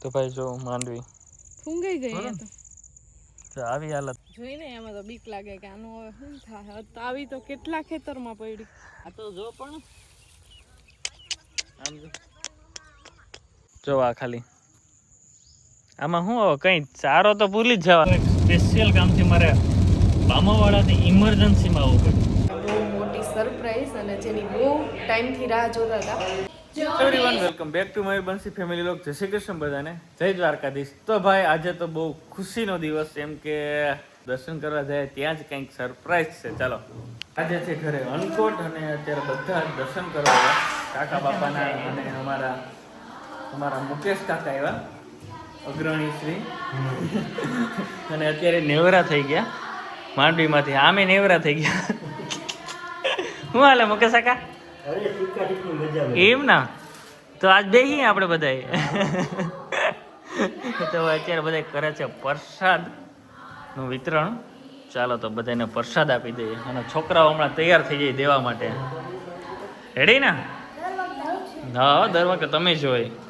તો ભાઈ જો માંડવી. ફૂંગાઈ ગઈ તો તો આવી હાલત. જોઈને એમાં તો બીક લાગે કે આનું હવે શું થાય? તો આવી તો કેટલા ખેતરમાં પડી? આ તો જો પણ. આમ જો. જો આ ખાલી. આમાં શું હવે? કઈ ચારો તો ભૂલી જ જવા સ્પેશિયલ કામથી મારે બામાવાડાથી ઇમરજન્સીમાં આવવું પડ્યું. બહુ મોટી સરપ્રાઈઝ અને જેની બહુ ટાઈમથી રાહ જોતા હતા. Everyone welcome back to my Bansi family લોક જય શ્રી કૃષ્ણ બધાને. જય દ્વારકાધીશ. તો ભાઈ, આજે તો બહુ ખુશીનો દિવસ, એમ કે દર્શન કરવા જાય ત્યાં જ કંઈક સરપ્રાઈઝ છે. ચાલો. આજે છે ઘરે અનકોટ અને અત્યારે બધા દર્શન કરવા કાકા બાપાના અને અમારા અમારા મુકેશ કાકા એવા અગ્રણી શ્રી. અને અત્યારે નેવરા થઈ ગયા. માંડવીમાંથી આમે નેવરા થઈ ગયા. હું હાલે, મુકેશ કાકા? એમ ના? તો આજ બેહીએ આપણે બધા તો અત્યારે બધા કરે છે પ્રસાદનું વિતરણ. ચાલો તો બધાને પ્રસાદ આપી દઈએ અને છોકરાઓ હમણાં તૈયાર થઈ જાય દેવા માટે. રેડી ને? હા દર વખતે તમે જોઈ હેલો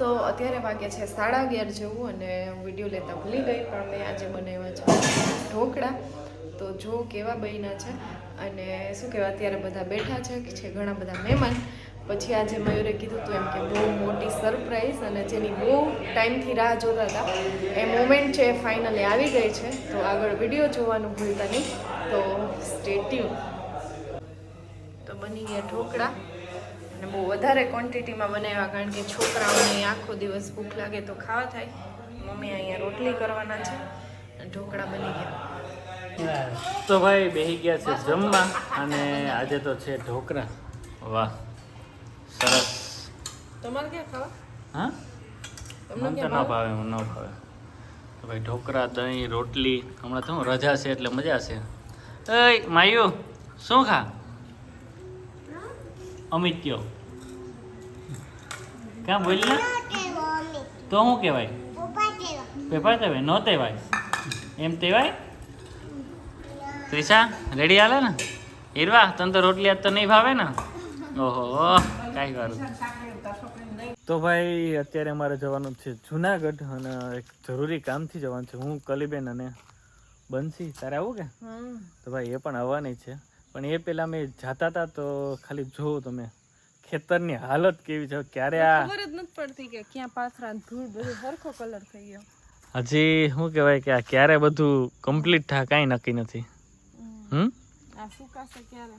તો અત્યારે વાગે છે સાડા અગિયાર જેવું અને હું વીડિયો લેતા ભૂલી ગઈ, પણ મેં આજે બનાવ્યા છે ઢોકળા, તો જો કેવા બન્યા છે અને શું કહેવાય, અત્યારે બધા બેઠા છે છે ઘણા બધા મહેમાન. પછી આજે મયુરે કીધું હતું એમ કે બહુ મોટી સરપ્રાઈઝ અને જેની બહુ ટાઈમથી રાહ જોતા હતા, એ મોમેન્ટ છે ફાઇનલી આવી ગઈ છે. તો આગળ વીડિયો જોવાનું ભૂલતા નહીં, તો સ્ટેટ્યુ તો બની ગયા ઢોકળા. અને બહુ વધારે ક્વોન્ટિટીમાં બનાવ્યા કારણ કે છોકરાઓને આખો દિવસ ભૂખ લાગે તો ખાવા થાય. મમ્મી અહીંયા રોટલી કરવાના છે અને ઢોકળા બની ગયા. તો ભાઈ બેહી ગયા છે જમવા અને આજે તો છે ઢોકળા. વાહ સરસ. તમારે ક્યાં ખાવા? હા? તમને મને તો ક્યાં ન ભાવે? મને ન ભાવે. તો ભાઈ ઢોકળા દહીં રોટલી. હમણાં તો હું રજા છે એટલે મજા છે. એય માયુ શું ખા? અમિત્યો ક્યાં? બોલ ને તો શું કહેવાય? પેપર કહેવાય ન તેવાય એમ તેવાય ત્રિષા રેડી હાલે ને? હીરવા તને તો રોટલી આજ તો નહીં ભાવે ને? ઓહો કાંઈ વારું તો ભાઈ અત્યારે અમારે જવાનું છે જુનાગઢ અને એક જરૂરી કામથી જવાનું છે. હું કલીબેન અને બંસી તારે આવું કે? તો ભાઈ એ પણ આવવાની છે. પણ એ પહેલાં મેં જાતા હતા તો ખાલી જોવું તમે. ખેતરની હાલત કેવી છે? ક્યારે આ ખબર જ નથી પડતી કે ક્યાં પાથરા ધૂળ બધું સરખો કલર થઈ ગયો. હજી શું કહેવાય કે આ ક્યારે બધું કમ્પ્લીટ થાય કાંઈ નક્કી નથી. હમ. આ સુકાશે ક્યારે?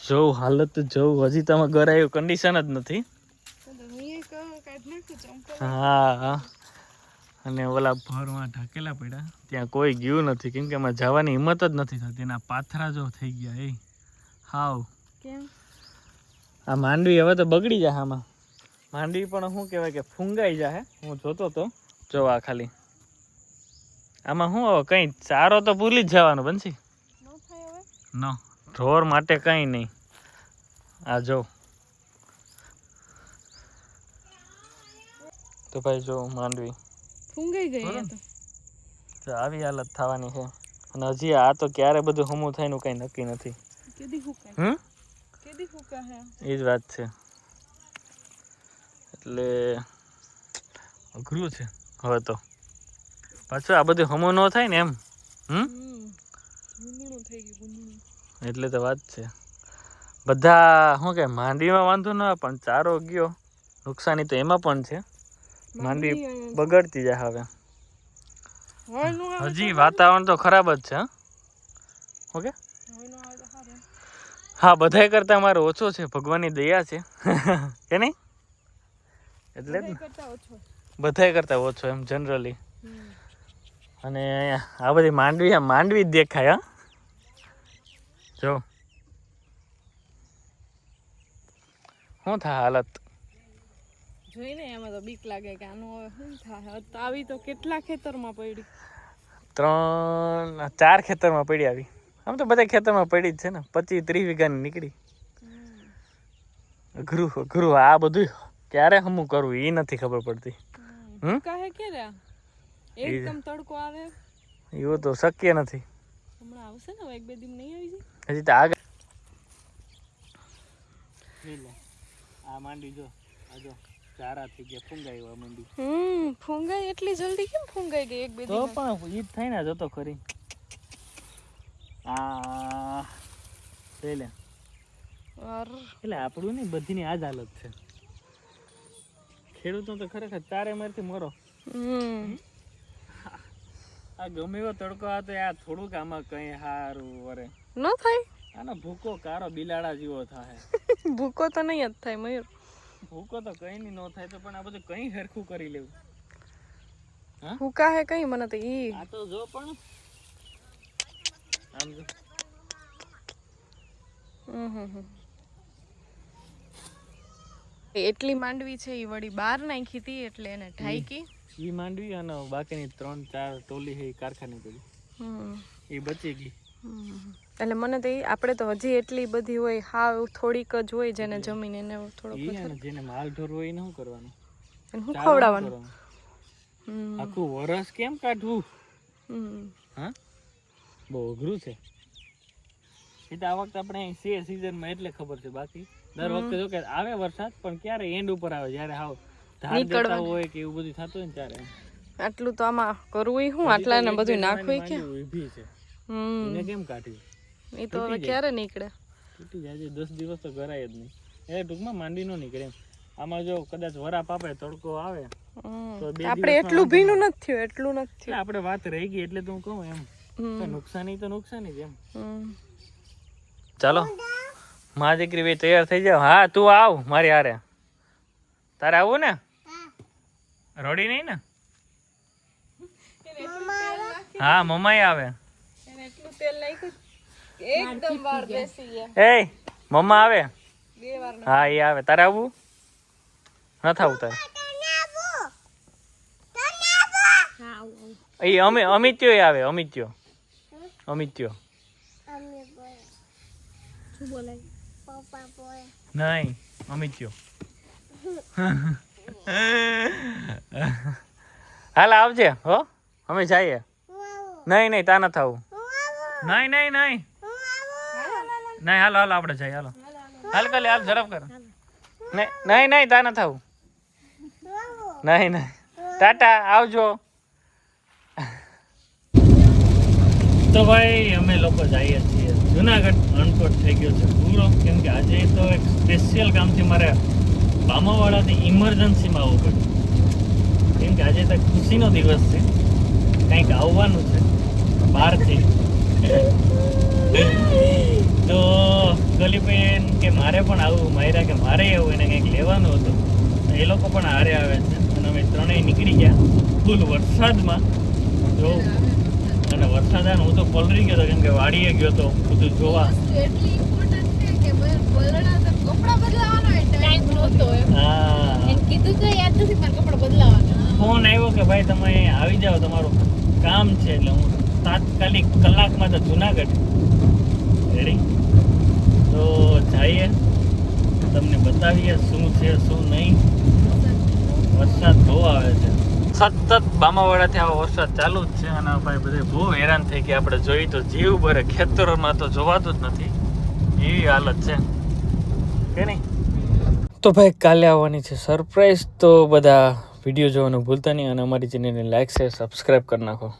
જોઉં હાલત જોઉં. હજી તમે આવ્યું કન્ડિશન જ નથી. હા હા. અને ઓલા ભરમાં ઢાકેલા પડ્યા. ત્યાં કોઈ ગયું નથી કેમ કે એમાં જવાની હિંમત જ નથી થતી. એના પાથરા જો થઈ ગયા એ. હાવ. આ માંડવી હવે તો બગડી જાય આમાં. માંડવી પણ શું કહેવાય કે ફૂંગાઈ જાય હું? જોતો તો જો આ ખાલી. આમાં શું હવે? કંઈ ચારો તો ભૂલી જ જવાનું બનશી. ન ન. ઢોર માટે કંઈ નહીં. આ જો. તો ભાઈ જો માંડવી. ફૂંગાઈ ગઈ તો. આવી હાલત થવાની છે. અને હજી આ તો ક્યારે બધું હમું થાયનું કંઈ નક્કી નથી. કેદી હુકા હમ? કેદી હુકા હે? એ જ વાત છે. એટલે અઘરું છે હવે તો. પાછું આ બધું હમું ન થાય ને એમ? હમ? એટલે તો વાત છે. બધા શું કે માંડવીમાં વાંધો ન પણ ચારો ગયો. નુકસાની તો એમાં પણ છે. માંડવી બગડતી જાય હવે. હજી વાતાવરણ તો ખરાબ જ છે હા? ઓકે હા બધાય કરતા મારો ઓછો છે ભગવાનની દયા છે. કે નહીં? એટલે જ બધાય કરતા ઓછો બધાય કરતા ઓછો એમ જનરલી અને આ બધી માંડવી માંડવી જ દેખાય હા? જો. શું થાય હાલત? જોઈને એમાં તો બીક લાગે કે આનું હવે શું થાય? તો આવી તો કેટલા ખેતરમાં પડી? ત્રણ ચાર ખેતરમાં પડી આવી. આમ તો બધા ખેતરમાં પડી જ છે ને. પચીસ ત્રીસ વીઘાની નીકળી. અઘરું અઘરું. આ બધું ક્યારે હમું કરવું એ નથી ખબર પડતી. હમ. કહે કે રે એકદમ તડકો આવે? એવું તો શક્ય નથી. હમણાં આવશે ને એક બે દિન નહીં આવી જાય? હજી તો આગળ આ માંડી જો. આ ચારા થઈ ગયા ફૂંગાઈ વા મંડી. હમ ફૂંગાઈ એટલી જલ્દી કેમ ફૂંગાઈ ગઈ એક બે તો પણ ઈ થાય ને જતો ખરી. આ લઈ લે. એટલે આપણું ને બધીની આ જ હાલત છે. ખેડૂતો તો ખરેખર તારે મારથી મરો. હમ. આ ગમે એવો તડકો આ તો આ થોડુંક આમાં કઈ સારું વરે. ન થાય? આનો ભૂકો કારો બિલાડા જેવો થાય. ભૂકો તો નહીં જ થાય મયુર. ભૂકો તો કઈ ની નો થાય તો પણ આ બધું કઈ હરખું કરી લેવું. હુકા હે કઈ? મને તો ઈ. આ તો જો પણ. આમ જો. હમ હમ હમ. એટલી માંડવી છે એ વળી બહાર નાખી હતી એટલે એને ઠાઈકી ઈ માંડવી અને બાકીની ત્રણ ચાર ટોલી હે કારખાની હમ. એ બચી ગઈ. હમ. એટલે મને તો આપણે તો હજી એટલી બધી હોય હાવ થોડીક જ હોય જેને જમીન એને થોડો જેને માલ ઢોર હોય એને શું કરવાનું? એને હું ખવડાવવાનું આખું વરસ કેમ કાઢવું? હા? બહુ અઘરું છે. એ તો આ વખતે આપણે છે સિઝનમાં એટલે ખબર છે. બાકી દર વખતે જો કે આવે વરસાદ પણ ક્યારે એન્ડ ઉપર આવે? જ્યારે હાવ ધાર દેતા હોય કે એવું બધું થતું હોય ને ત્યારે. આટલું તો આમાં કરવું હું આટલા ને બધું નાખવું કે ઊભી છે. એને કેમ કાઢવી એ તો હવે ક્યારે નીકળે? તૂટી જાય દસ દિવસ તો ગરાય જ નહીં. એ ટૂંકમાં માંડી નો નીકળે આમાં જો કદાચ વરાપ આપે તડકો આવે તો બે આપણે એટલું ભીનું નથી થયું એટલું નથી થયું. આપણે વાત રહી ગઈ એટલે તો હું કહું એમ. તો નુકસાની તો નુકસાની જ એમ. ચાલો. મા દીકરી ભાઈ તૈયાર થઈ જાવ હા તું આવ મારી હારે. તારે આવું ને? રડી નહીં ને? હા મમ્મા આવે. એટલું તેલ નાખ્યું એકદમ વાર બેસી ગયા. એ મમ્મા આવે? બે વાર હા એ આવે. તારે આવવું? નથી આવવું તારે. એ અમે અમિત્યો આવે અમિત્યો. અમિત્યો. નહીં અમિત્યો. હાલ આવજે હો. અમે જઈએ. નહીં નહીં તા નથી આવું? નહીં નહીં નહીં. નહીં, હાલો હાલો, આપણે જઈએ, હાલો. હાલ કલે હાલ, ઝડપ કર. નહીં નહીં તા ન થવું નહીં નહીં. ટાટા, આવજો. તો ભાઈ, અમે લોકો જઈએ છીએ. જુનાગઢ અનકોટ થઈ ગયો છે. પૂરો. કેમ કે આજે તો એક સ્પેશિયલ કામથી મારે બામાવાડાથી ઇમરજન્સીમાં આવવું પડ્યું. કેમ કે આજે તો ખુશીનો દિવસ છે. કંઈક આવવાનું છે. બહારથી. તો ગલીબેન કે મારે પણ આવું માયરા કે મારે આવું એને કંઈક લેવાનું હતું એ લોકો પણ હારે આવે છે. અને અમે ત્રણેય નીકળી ગયા. ફૂલ વરસાદમાં. જો અને વરસાદ આવે હું તો પલરી ગયો હતો કેમ કે વાડીએ ગયો હતો બધું જોવા. એટલી ઇમ્પોર્ટન્ટ છે કે બલડા તો કપડા બદલાવાનો હોય ટાઈમ નહોતો એમ. હા. એને કીધું તો યાદ નથી પણ કપડા બદલાવાના. ફોન આવ્યો કે ભાઈ તમે આવી જાઓ તમારું કામ છે એટલે હું તાત્કાલિક કલાકમાં તો જુનાગઢ રેડી તો જઈએ. તમને બતાવીએ શું છે, શું નહીં. વરસાદ બહુ આવે છે. સતત બામાવાડાથી આવો વરસાદ ચાલુ જ છે અને ભાઈ બધે બહુ હેરાન થઈ ગયા. આપણે જોઈ તો જીવ ભરે ખેતરોમાં તો જોવાતું જ નથી. એવી હાલત છે. કે નહીં? તો ભાઈ કાલે આવવાની છે સરપ્રાઈઝ. તો બધા વીડિયો જોવાનું ભૂલતા નહીં અને અમારી ચેનલને લાઈક શેર સબસ્ક્રાઈબ કરી નાખો.